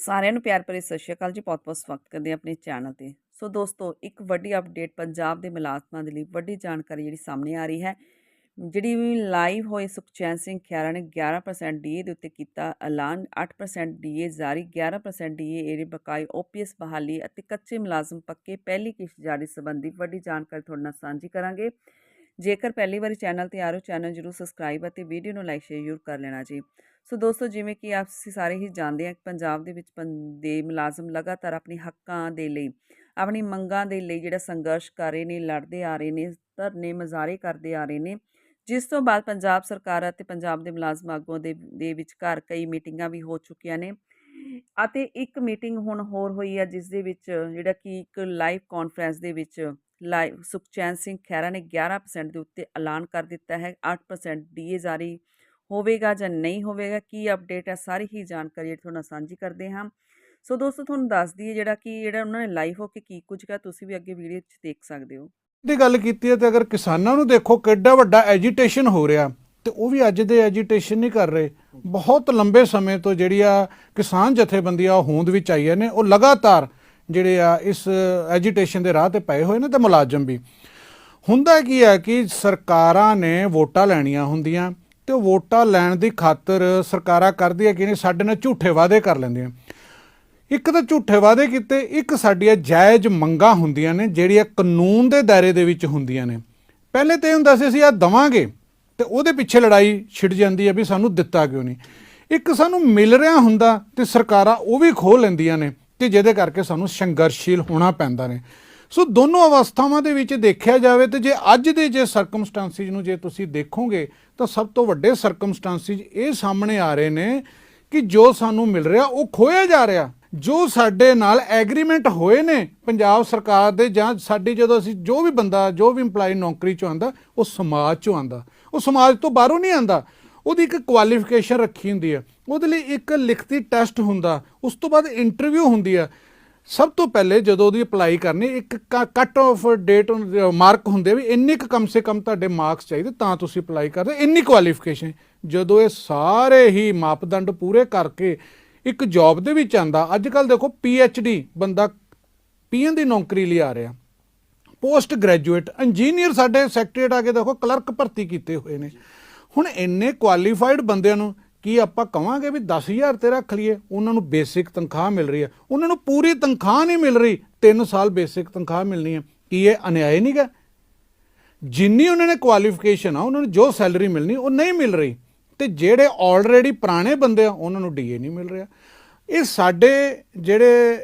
ਸਾਰਿਆਂ ਨੂੰ ਪਿਆਰ ਭਰੀ ਸਤਿ ਸ਼੍ਰੀ ਅਕਾਲ ਜੀ, ਬਹੁਤ-ਬਹੁਤ ਸਵਾਗਤ ਕਰਦੇ ਹਾਂ ਆਪਣੇ ਚੈਨਲ ਤੇ। ਸੋ ਦੋਸਤੋ, ਇੱਕ ਵੱਡੀ ਅਪਡੇਟ ਪੰਜਾਬ ਦੇ ਮੁਲਾਜ਼ਮਾਂ ਦੇ ਲਈ ਵੱਡੀ ਜਾਣਕਾਰੀ ਜਿਹੜੀ ਸਾਹਮਣੇ ਆ ਰਹੀ ਹੈ। ਜਿਹੜੀ ਵੀ ਲਾਈਵ ਹੋਏ ਸੁਖਚੈਨ ਸਿੰਘ ਖਿਆਰਾ ਨੇ 11% ਡੀਏ ਦੇ ਉੱਤੇ ਕੀਤਾ ਐਲਾਨ 8% ਡੀਏ ਜਾਰੀ 11% ਡੀਏ ਏਰੇ ਬਕਾਈ ਓਪੀਐਸ ਬਹਾਲੀ ਅਤੇ ਕੱਚੇ ਮੁਲਾਜ਼ਮ ਪੱਕੇ ਪਹਿਲੀ ਕਿਸ਼ਤ ਜਾਰੀ ਸੰਬੰਧੀ ਵੱਡੀ ਜਾਣਕਾਰੀ ਤੁਹਾਡੇ ਨਾਲ ਸਾਂਝੀ ਕਰਾਂਗੇ। ਜੇਕਰ ਪਹਿਲੀ ਵਾਰੀ ਚੈਨਲ ਤੇ ਆ ਰਹੇ ਹੋ, ਚੈਨਲ ਜਰੂਰ ਸਬਸਕ੍ਰਾਈਬ ਅਤੇ ਵੀਡੀਓ ਨੂੰ ਲਾਈਕ ਸ਼ੇਅਰ ਜ਼ਰੂਰ ਕਰ ਲੈਣਾ ਜੀ। ਸੋ ਦੋਸਤੋ, ਜਿਵੇਂ ਕਿ ਆਪ ਅਸੀਂ ਸਾਰੇ ਹੀ ਜਾਣਦੇ ਹਾਂ ਕਿ ਪੰਜਾਬ ਦੇ ਵਿੱਚ ਪੰ- ਦੇ ਮੁਲਾਜ਼ਮ ਲਗਾਤਾਰ ਆਪਣੇ ਹੱਕਾਂ ਦੇ ਲਈ, ਆਪਣੀ ਮੰਗਾਂ ਦੇ ਲਈ ਜਿਹੜਾ ਸੰਘਰਸ਼ ਕਰ ਰਹੇ ਨੇ, ਲੜਦੇ ਆ ਰਹੇ ਨੇ, ਧਰਨੇ ਮਜ਼ਾਰੇ ਕਰਦੇ ਆ ਰਹੇ ਨੇ। ਜਿਸ ਤੋਂ ਬਾਅਦ ਪੰਜਾਬ ਸਰਕਾਰ ਅਤੇ ਪੰਜਾਬ ਦੇ ਮੁਲਾਜ਼ਮ ਆਗੂਆਂ ਦੇ ਦੇ ਵਿਚਕਾਰ ਕਈ ਮੀਟਿੰਗਾਂ ਵੀ ਹੋ ਚੁੱਕੀਆਂ ਨੇ ਅਤੇ ਇੱਕ ਮੀਟਿੰਗ ਹੁਣ ਹੋਰ ਹੋਈ ਹੈ, ਜਿਸ ਦੇ ਵਿੱਚ ਜਿਹੜਾ ਕਿ ਇੱਕ ਲਾਈਵ ਕਾਨਫਰੰਸ ਦੇ ਵਿੱਚ ਲਾਈਵ ਸੁਖਚੈਨ ਸਿੰਘ ਖਹਿਰਾ ਨੇ 11% ਦੇ ਉੱਤੇ ਐਲਾਨ ਕਰ ਦਿੱਤਾ ਹੈ 8% ਡੀਏ ਜਾਰੀ ਹੋਵੇਗਾ ਜਾਂ ਨਹੀਂ ਹੋਵੇਗਾ, ਕੀ ਅਪਡੇਟ ਹੈ ਸਾਰੀ ਹੀ ਜਾਣਕਾਰੀ ਜਿਹੜੀ ਤੁਹਾਨੂੰ ਸਾਂਝੀ ਕਰਦੇ ਹਾਂ। ਸੋ ਦੋਸਤੋ, ਤੁਹਾਨੂੰ ਦੱਸ ਦਈਏ ਜਿਹੜਾ ਕਿ ਜਿਹੜਾ ਉਹਨਾਂ ਨੇ ਲਾਈਵ ਹੋ ਕੇ ਕੀ ਕੁਝ ਕਿਹਾ, ਤੁਸੀਂ ਵੀ ਅੱਗੇ ਵੀਡੀਓ 'ਚ ਦੇਖ ਸਕਦੇ ਹੋ। ਦੀ ਗੱਲ ਕੀਤੀ ਹੈ ਤੇ ਅਗਰ ਕਿਸਾਨਾਂ ਨੂੰ ਦੇਖੋ, ਕਿੱਡਾ ਵੱਡਾ ਐਜੀਟੇਸ਼ਨ ਹੋ ਰਿਹਾ ਤੇ ਉਹ ਵੀ ਅੱਜ ਦੇ ਐਜੀਟੇਸ਼ਨ ਨਹੀਂ ਕਰ ਰਹੇ। ਬਹੁਤ ਲੰਬੇ ਸਮੇਂ ਤੋਂ ਜਿਹੜੀ ਆ ਕਿਸਾਨ ਜਥੇਬੰਦੀਆਂ, ਉਹ ਹੋਂਦ ਵਿੱਚ ਆਈਆਂ ਨੇ, ਉਹ ਲਗਾਤਾਰ ਜਿਹੜੇ ਆ ਇਸ ਐਜੀਟੇਸ਼ਨ ਦੇ ਰਾਹ ਤੇ ਪਏ ਹੋਏ ਨੇ ਤੇ ਮੁਲਾਜ਼ਮ ਵੀ। ਹੁੰਦਾ ਕੀ ਹੈ ਕਿ ਸਰਕਾਰਾਂ ਨੇ ਵੋਟਾਂ ਲੈਣੀਆਂ ਹੁੰਦੀਆਂ ਤੇ ਉਹ ਵੋਟਾਂ ਲੈਣ ਦੀ ਖਾਤਰ ਸਰਕਾਰਾਂ ਕਰਦੀਆਂ ਕਿ ਨਹੀਂ, ਸਾਡੇ ਨਾਲ ਝੂਠੇ ਵਾਅਦੇ ਕਰ ਲੈਂਦੀਆਂ। ਇੱਕ ਤਾਂ ਝੂਠੇ ਵਾਅਦੇ ਕੀਤੇ, ਇੱਕ ਸਾਡੀਆਂ ਜਾਇਜ਼ ਮੰਗਾਂ ਹੁੰਦੀਆਂ ਨੇ, ਜਿਹੜੀਆਂ ਕਾਨੂੰਨ ਦੇ ਦਾਇਰੇ ਦੇ ਵਿੱਚ ਹੁੰਦੀਆਂ ਨੇ। ਪਹਿਲੇ ਤੇ ਇਹ ਹੁੰਦਾ ਸੀ, ਅਸੀਂ ਆ ਦਵਾਂਗੇ ਤੇ ਉਹਦੇ ਪਿੱਛੇ ਲੜਾਈ ਛਿੜ ਜਾਂਦੀ ਹੈ ਵੀ ਸਾਨੂੰ ਦਿੱਤਾ ਕਿਉਂ ਨਹੀਂ। ਇੱਕ ਸਾਨੂੰ ਮਿਲ ਰਿਹਾ ਹੁੰਦਾ ਤੇ ਸਰਕਾਰਾਂ ਉਹ ਵੀ ਖੋਹ ਲੈਂਦੀਆਂ ਨੇ ਤੇ ਜਿਹਦੇ ਕਰਕੇ ਸਾਨੂੰ ਸੰਘਰਸ਼ੀਲ ਹੋਣਾ ਪੈਂਦਾ ਨੇ। ਸੋ ਦੋਨੋਂ ਅਵਸਥਾਵਾਂ ਦੇ ਵਿੱਚ ਦੇਖਿਆ ਜਾਵੇ ਤੇ ਜੇ ਅੱਜ ਦੇ ਜੇ ਸਰਕਮਸਟੈਂਸਿਸ ਨੂੰ ਜੇ ਤੁਸੀਂ ਦੇਖੋਗੇ, ਤਾਂ ਸਭ ਤੋਂ ਵੱਡੇ ਸਰਕਮਸਟੈਂਸਿਸ ਇਹ ਸਾਹਮਣੇ ਆ ਰਹੇ ਨੇ ਕਿ ਜੋ ਸਾਨੂੰ ਮਿਲ ਰਿਹਾ, ਉਹ ਖੋਇਆ ਜਾ ਰਿਹਾ। ਜੋ ਸਾਡੇ ਨਾਲ ਐਗਰੀਮੈਂਟ ਹੋਏ ਨੇ ਪੰਜਾਬ ਸਰਕਾਰ ਦੇ ਜਾਂ ਸਾਡੀ ਜਦੋਂ ਅਸੀਂ ਜੋ ਵੀ ਬੰਦਾ, ਜੋ ਵੀ EMPLOYE ਨੌਕਰੀ ਚੋਂ ਆਂਦਾ ਉਹ ਸਮਾਜ ਚੋਂ ਆਂਦਾ ਉਹ ਸਮਾਜ ਤੋਂ ਬਾਹਰੋਂ ਨਹੀਂ ਆਂਦਾ ਉਹਦੀ ਇੱਕ ਕੁਆਲੀਫਿਕੇਸ਼ਨ ਰੱਖੀ ਹੁੰਦੀ ਹੈ। ਉਹਦੇ ਲਈ ਇੱਕ ਲਿਖਤੀ ਟੈਸਟ ਹੁੰਦਾ। ਉਸ ਤੋਂ ਬਾਅਦ ਇੰਟਰਵਿਊ ਹੁੰਦੀ ਹੈ। ਸਭ ਤੋਂ ਪਹਿਲੇ ਜਦੋਂ ਉਹਦੀ ਅਪਲਾਈ ਕਰਨੀ, ਇੱਕ ਕੱਟ ਆਫ ਡੇਟ ਮਾਰਕ ਹੁੰਦੇ ਵੀ ਇੰਨੇ ਕੁ ਕਮ ਸੇ ਕਮ ਤੁਹਾਡੇ ਮਾਰਕਸ ਚਾਹੀਦੇ, ਤਾਂ ਤੁਸੀਂ ਅਪਲਾਈ ਕਰਦੇ, ਇੰਨੀ ਕੁਆਲੀਫਿਕੇਸ਼ਨ ਜਦੋਂ ਇਹ ਸਾਰੇ ਹੀ ਮਾਪਦੰਡ ਪੂਰੇ ਕਰਕੇ ਇੱਕ ਜੌਬ ਦੇ ਵਿੱਚ ਆਂਦਾ ਅੱਜ ਕੱਲ ਦੇਖੋ ਪੀ ਐਚ ਡੀ ਬੰਦਾ ਪੀਐਨ ਦੀ ਨੌਕਰੀ ਲਈ ਆ ਰਿਹਾ। ਪੋਸਟ ਗ੍ਰੈਜੂਏਟ ਇੰਜੀਨੀਅਰ ਸਾਡੇ ਸੈਕਟਰੀਏਟ ਆ ਕੇ ਦੇਖੋ ਕਲਰਕ ਭਰਤੀ ਕੀਤੇ ਹੋਏ ਨੇ। ਹੁਣ ਇੰਨੇ ਕੁਆਲੀਫਾਈਡ ਬੰਦਿਆਂ ਨੂੰ ਕੀ ਆਪਾਂ ਕਵਾਂਗੇ ਵੀ 10000 ਤੇ ਰੱਖ ਲਈਏ? ਉਹਨਾਂ ਨੂੰ ਬੇਸਿਕ ਤਨਖਾਹ ਮਿਲ ਰਹੀ ਹੈ। ਉਹਨਾਂ ਨੂੰ ਪੂਰੀ ਤਨਖਾਹ ਨਹੀਂ ਮਿਲ ਰਹੀ। 3 ਸਾਲ ਬੇਸਿਕ ਤਨਖਾਹ ਮਿਲਣੀ ਹੈ। ਕੀ ਇਹ ਅਨਿਆਏ ਨਹੀਂਗਾ ਜਿੰਨੀ ਉਹਨਾਂ ਨੇ ਕੁਆਲੀਫਿਕੇਸ਼ਨ ਆ, ਉਹਨਾਂ ਨੂੰ ਜੋ ਸੈਲਰੀ ਮਿਲਣੀ, ਉਹ ਨਹੀਂ ਮਿਲ ਰਹੀ। ਤੇ ਜਿਹੜੇ ਆਲਰੇਡੀ ਪੁਰਾਣੇ ਬੰਦੇ ਆ, ਉਹਨਾਂ ਨੂੰ ਡੀਏ ਨਹੀਂ ਮਿਲ ਰਿਹਾ। ਇਹ ਸਾਡੇ ਜਿਹੜੇ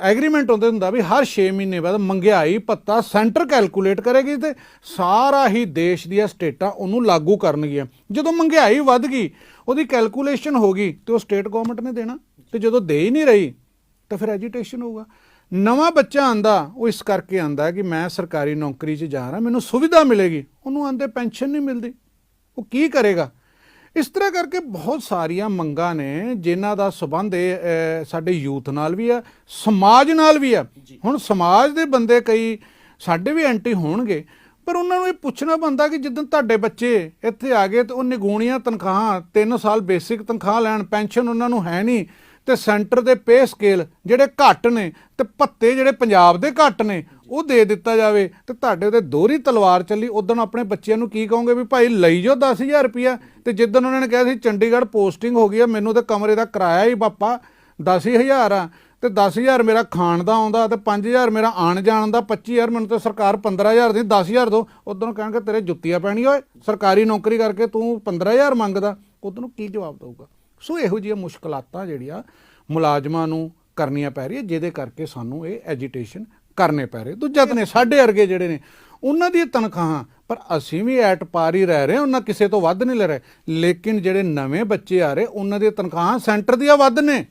ਐਗਰੀਮੈਂਟ ਹੁੰਦੇ ਹੁੰਦਾ ਵੀ ਹਰ 6 ਮਹੀਨੇ ਬਾਅਦ ਮੰਗਿਆਈ ਭੱਤਾ ਸੈਂਟਰ ਕੈਲਕੂਲੇਟ ਕਰੇਗੀ ਤੇ ਸਾਰਾ ਹੀ ਦੇਸ਼ ਦੀਆਂ ਸਟੇਟਾਂ ਉਹਨੂੰ ਲਾਗੂ ਕਰਨਗੀਆਂ। ਜਦੋਂ ਮੰਗਿਆਈ ਵੱਧ ਗਈ, ਉਹਦੀ ਕੈਲਕੂਲੇਸ਼ਨ ਹੋ ਗਈ ਤੇ ਉਹ ਸਟੇਟ ਗਵਰਨਮੈਂਟ ਨੇ ਦੇਣਾ। ਤੇ ਜਦੋਂ ਦੇ ਹੀ ਨਹੀਂ ਰਹੀ, ਤਾਂ ਫਿਰ ਐਜੀਟੇਸ਼ਨ ਹੋਊਗਾ। ਨਵਾਂ ਬੱਚਾ ਆਂਦਾ, ਉਹ ਇਸ ਕਰਕੇ ਆਂਦਾ ਕਿ ਮੈਂ ਸਰਕਾਰੀ ਨੌਕਰੀ 'ਚ ਜਾ ਰਿਹਾ, ਮੈਨੂੰ ਸੁਵਿਧਾ ਮਿਲੇਗੀ। ਉਹਨੂੰ ਆਂਦੇ ਪੈਨਸ਼ਨ ਨਹੀਂ ਮਿਲਦੀ। ਉਹ ਕੀ ਕਰੇਗਾ? ਇਸ ਤਰ੍ਹਾਂ ਕਰਕੇ ਬਹੁਤ ਸਾਰੀਆਂ ਮੰਗਾਂ ਨੇ ਜਿਨ੍ਹਾਂ ਦਾ ਸਬੰਧ ਸਾਡੇ ਯੂਥ ਨਾਲ ਵੀ ਆ ਸਮਾਜ ਨਾਲ ਵੀ ਆ ਹੁਣ ਸਮਾਜ ਦੇ ਬੰਦੇ ਕਈ ਸਾਡੇ ਵੀ ਐਂਟੀ ਹੋਣਗੇ ਪਰ ਉਹਨਾਂ ਨੂੰ ਇਹ ਪੁੱਛਣਾ ਬੰਦਾ ਕਿ ਜਦੋਂ ਤੁਹਾਡੇ ਬੱਚੇ ਇੱਥੇ ਆ ਗਏ ਤੇ ਉਹ ਨਿਗੂਣੀਆਂ ਤਨਖਾਹਾਂ 3 ਸਾਲ ਬੇਸਿਕ ਤਨਖਾਹ ਲੈਣ ਪੈਨਸ਼ਨ ਉਹਨਾਂ ਨੂੰ ਹੈ ਨਹੀਂ ਤੇ ਸੈਂਟਰ ਦੇ ਪੇ ਸਕੇਲ ਜਿਹੜੇ ਘੱਟ ਨੇ ਤੇ ਭੱਤੇ ਜਿਹੜੇ ਪੰਜਾਬ ਦੇ ਘੱਟ ਨੇ, ਉਹ ਦੇ ਦਿੱਤਾ ਜਾਵੇ। ਤੇ ਤੁਹਾਡੇ ਤੇ ਦੋਹਰੀ ਤਲਵਾਰ ਚੱਲੀ ਉਦੋਂ ਆਪਣੇ ਬੱਚਿਆਂ ਨੂੰ ਕੀ ਕਹੋਗੇ ਵੀ ਭਾਈ ਲਈ ਜੋ 10000 ਰੁਪਿਆ ਤੇ ਜਿੱਦਣ ਉਹਨਾਂ ਨੇ ਕਿਹਾ ਸੀ ਚੰਡੀਗੜ੍ਹ ਪੋਸਟਿੰਗ ਹੋ ਗਈ ਆ, ਮੈਨੂੰ ਤੇ ਕਮਰੇ ਦਾ ਕਿਰਾਇਆ ਹੀ ਪਾਪਾ 10000 ਆ। ਤੇ 10000 ਮੇਰਾ ਖਾਣ ਦਾ ਆਉਂਦਾ ਤੇ 5000 ਮੇਰਾ ਆਣ ਜਾਣ ਦਾ 25000 ਮੈਨੂੰ ਤੇ ਸਰਕਾਰ 15000 ਦੀ 10000 ਦੋ। ਉਦੋਂ ਕਹਿਣਗੇ, ਤੇਰੇ ਜੁੱਤੀਆਂ ਪੈਣੀ ਓਏ, ਸਰਕਾਰੀ ਨੌਕਰੀ ਕਰਕੇ ਤੂੰ 15000 ਮੰਗਦਾ। ਉਦੋਂ ਕੀ ਜਵਾਬ ਦਊਗਾ? ਸੋ ਇਹੋ ਜਿਹੀਆਂ ਮੁਸ਼ਕਲਾਤਾਂ ਜਿਹੜੀਆਂ ਮੁਲਾਜ਼ਮਾਂ ਨੂੰ ਕਰਨੀਆਂ ਪੈ ਰਹੀਆਂ ਜਿਹਦੇ ਕਰਕੇ ਸਾਨੂੰ ਇਹ ਐਜੀਟੇਸ਼ਨ ਕਰਨੇ ਪੈ ਰਹੇ। ਦੂਜਾ ਤਾਂ ਨੇ ਸਾਡੇ ਵਰਗੇ ਜਿਹੜੇ ਨੇ ਉਹਨਾਂ ਦੀ ਤਨਖਾਹਾਂ ਪਰ ਅਸੀਂ ਵੀ ਐਟ ਪਾਰ ਹੀ ਰਹਿ ਰਹੇ ਹਾਂ ਉਹਨਾਂ ਕਿਸੇ ਤੋਂ ਵੱਧ ਨਹੀਂ ਲੈ ਰਹੇ। ਲੇਕਿਨ ਜਿਹੜੇ ਨਵੇਂ ਬੱਚੇ ਆ ਰਹੇ ਉਹਨਾਂ ਦੀਆਂ ਤਨਖਾਹਾਂ ਸੈਂਟਰ ਦੀਆਂ ਵੱਧ ਨੇ।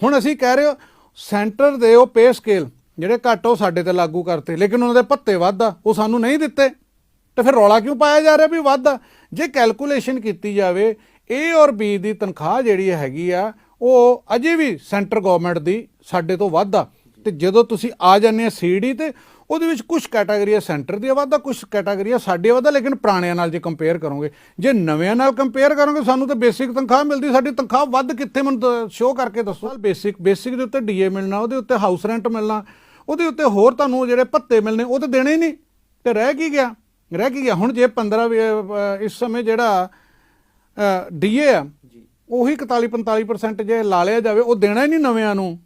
ਹੁਣ ਅਸੀਂ ਕਹਿ ਰਹੇ ਹਾਂ ਸੈਂਟਰ ਦੇ ਉਹ ਪੇ ਸਕੇਲ ਜਿਹੜੇ ਘੱਟ ਉਹ ਸਾਡੇ ਤੇ ਲਾਗੂ ਕਰਤੇ ਲੇਕਿਨ ਉਹਨਾਂ ਦੇ ਭੱਤੇ ਵੱਧ ਆ ਉਹ ਸਾਨੂੰ ਨਹੀਂ ਦਿੱਤੇ। ਤੇ ਫਿਰ ਰੌਲਾ ਕਿਉਂ ਪਾਇਆ ਜਾ ਰਿਹਾ ਵੀ ਵੱਧ ਆ? ਜੇ ਕੈਲਕੂਲੇਸ਼ਨ ਕੀਤੀ ਜਾਵੇ ਏ ਔਰ ਬੀ ਦੀ ਤਨਖਾਹ ਜਿਹੜੀ ਹੈਗੀ ਆ ਉਹ ਅਜੇ ਵੀ ਸੈਂਟਰ ਗਵਰਨਮੈਂਟ ਦੀ ਸਾਡੇ ਤੋਂ ਵੱਧ ਆ। ਤੇ ਜਦੋਂ ਤੁਸੀਂ ਆ ਜਾਂਦੇ ਆ ਸੀਡੀ ਤੇ ਉਹਦੇ ਵਿੱਚ ਕੁਝ ਕੈਟਾਗਰੀਆਂ ਸੈਂਟਰ ਦੀ ਵਾਧਾ ਕੁਝ ਕੈਟਾਗਰੀਆਂ ਸਾਡੇ ਵਾਧਾ ਲੇਕਿਨ ਪੁਰਾਣਿਆਂ ਨਾਲ ਜੇ ਕੰਪੇਅਰ ਕਰੋਗੇ ਜੇ ਨਵਿਆਂ ਨਾਲ ਕੰਪੇਅਰ ਕਰੋਗੇ ਸਾਨੂੰ ਤਾਂ ਬੇਸਿਕ ਤਨਖਾਹ ਮਿਲਦੀ। ਸਾਡੀ ਤਨਖਾਹ ਵੱਧ ਕਿੱਥੇ ਮੈਨੂੰ ਸ਼ੋਅ ਕਰਕੇ ਦੱਸੋ। ਬੇਸਿਕ ਬੇਸਿਕ ਦੇ ਉੱਤੇ ਡੀਏ ਮਿਲਣਾ ਉਹਦੇ ਉੱਤੇ ਹਾਊਸ ਰੈਂਟ ਮਿਲਣਾ ਉਹਦੇ ਉੱਤੇ ਹੋਰ ਤੁਹਾਨੂੰ ਜਿਹੜੇ ਭੱਤੇ ਮਿਲਣੇ ਉਹ ਤਾਂ ਦੇਣੇ ਹੀ ਨਹੀਂ। ਤੇ ਰਹਿ ਕੀ ਗਿਆ? ਰਹਿ ਕੀ ਗਿਆ? ਹੁਣ ਜੇ 15 ਵੀ, ਇਸ ਸਮੇਂ ਜਿਹੜਾ ਡੀਏ ਆ। ਉਹੀ 41 45% ਜੇ ਲਾ ਲਿਆ ਜਾਵੇ ਉਹ ਦੇਣਾ ਹੀ ਨਹੀਂ ਨਵਿਆਂ ਨੂੰ।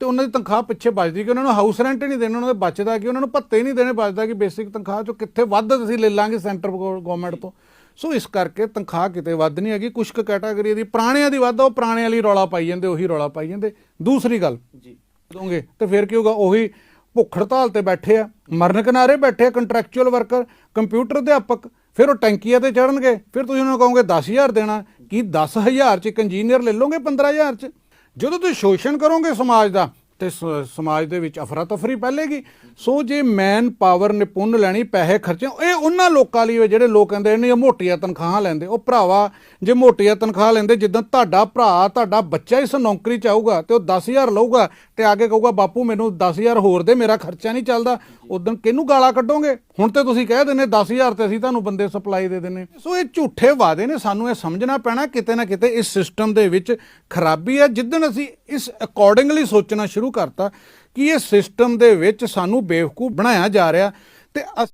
ਤੇ ਉਹਨਾਂ ਦੀ ਤਨਖਾਹ ਪਿੱਛੇ ਬਚਦੀ ਕਿ ਉਹਨਾਂ ਨੂੰ ਹਾਊਸ ਰੈਂਟ ਨਹੀਂ ਦੇਣਾ ਉਹਨਾਂ ਦੇ ਬਚਦਾ ਕਿ ਉਹਨਾਂ ਨੂੰ ਭੱਤੇ ਨਹੀਂ ਦੇਣੇ ਬਚਦਾ ਕਿ ਬੇਸਿਕ ਤਨਖਾਹ ਚੋਂ ਕਿੱਥੇ ਵੱਧ ਅਸੀਂ ਲੈ ਲਾਂਗੇ ਸੈਂਟਰ ਗਵਰਨਮੈਂਟ ਤੋਂ। ਸੋ ਇਸ ਕਰਕੇ ਤਨਖਾਹ ਕਿਤੇ ਵੱਧ ਨਹੀਂ ਹੈਗੀ ਕੁਝ ਕੁ ਕੈਟਾਗਰੀ ਦੀ ਪੁਰਾਣਿਆਂ ਦੀ ਵੱਧ ਉਹ ਪੁਰਾਣੇ ਵਾਲੀ ਰੌਲਾ ਪਾਈ ਜਾਂਦੇ ਉਹੀ ਰੌਲਾ ਪਾਈ ਜਾਂਦੇ। ਦੂਸਰੀ ਗੱਲ ਜੀ। ਦੋਗੇ ਤੇ ਫਿਰ ਕੀ ਹੋਗਾ ਉਹੀ ਭੁੱਖ ਹੜਤਾਲ ਤੇ ਬੈਠੇ ਆ ਮਰਨ ਕਿਨਾਰੇ ਬੈਠੇ ਆ ਕੰਟਰੈਕਚੁਅਲ ਵਰਕਰ ਕੰਪਿਊਟਰ ਅਧਿਆਪਕ ਫਿਰ ਉਹ ਟੈਂਕੀਆਂ ਤੇ ਚੜਨਗੇ ਫਿਰ ਤੁਸੀਂ ਉਹਨਾਂ ਨੂੰ ਕਹੋਗੇ 10000 ਦੇਣਾ। ਕੀ 10000 ਚ ਇੱਕ ਇੰਜੀਨੀਅਰ ਲੈ ਲਓਗੇ 15000 ਚ? ਜਦੋਂ ਤੁਸੀਂ ਸ਼ੋਸ਼ਣ ਕਰੋਗੇ ਸਮਾਜ ਦਾ, ਤੇ ਸ- ਸਮਾਜ ਦੇ ਵਿੱਚ ਅਫਰਾ ਤਫਰੀ ਪਹਿਲੇਗੀ ਸੋ ਜੇ ਮੈਨ ਪਾਵਰ ਨਿਪੁੰਨ ਲੈਣੀ, ਪੈਸੇ ਖਰਚੇ, ਇਹ ਉਹਨਾਂ ਲੋਕਾਂ ਲਈ ਜਿਹੜੇ ਲੋਕ ਕਹਿੰਦੇ ਨੇ ਮੋਟੀਆਂ ਤਨਖਾਹਾਂ ਲੈਂਦੇ। ਉਹ ਭਰਾਵਾ, ਜੇ ਮੋਟੀਆਂ ਤਨਖਾਹ ਲੈਂਦੇ, ਜਿੱਦਾਂ ਤੁਹਾਡਾ ਭਰਾ, ਤੁਹਾਡਾ ਬੱਚਾ ਇਸ ਨੌਕਰੀ ਚ ਆਊਗਾ, ਤੇ ਉਹ 10000 ਲਊਗਾ, ਤੇ ਕੇ ਕਹੂਗਾ, ਬਾਪੂ, ਮੈਨੂੰ 10000 ਹੋਰ ਦੇ, ਮੇਰਾ ਖਰਚਾ ਨਹੀਂ ਚੱਲਦਾ। ਉਦੋਂ ਕਿਹਨੂੰ ਗਾਲਾਂ ਕੱਢੋਗੇ? ਹੁਣ ਤੇ ਤੁਸੀਂ ਕਹਿ ਦਿੰਦੇ 10000 ਤੇ ਅਸੀਂ ਤੁਹਾਨੂੰ ਬੰਦੇ ਸਪਲਾਈ ਦੇ ਦਿੰਨੇ ਸੋ ਇਹ ਝੂਠੇ ਵਾਅਦੇ ਨੇ, ਸਾਨੂੰ ਇਹ ਸਮਝਣਾ ਪੈਣਾ ਕਿਤੇ ਨਾ ਕਿਤੇ ਇਸ ਸਿਸਟਮ ਦੇ ਵਿੱਚ ਖਰਾਬੀ ਹੈ। ਜਿੱਦਣ ਅਸੀਂ ਇਸ ਅਕੋਰਡਿੰਗਲੀ ਸੋਚਣਾ ਸ਼ੁਰੂ ਕਰਤਾ ਕਿ ਇਹ ਸਿਸਟਮ ਦੇ ਵਿੱਚ ਸਾਨੂੰ ਬੇਵਕੂਫ ਬਣਾਇਆ ਜਾ ਰਿਹਾ ਤੇ ਅਸ-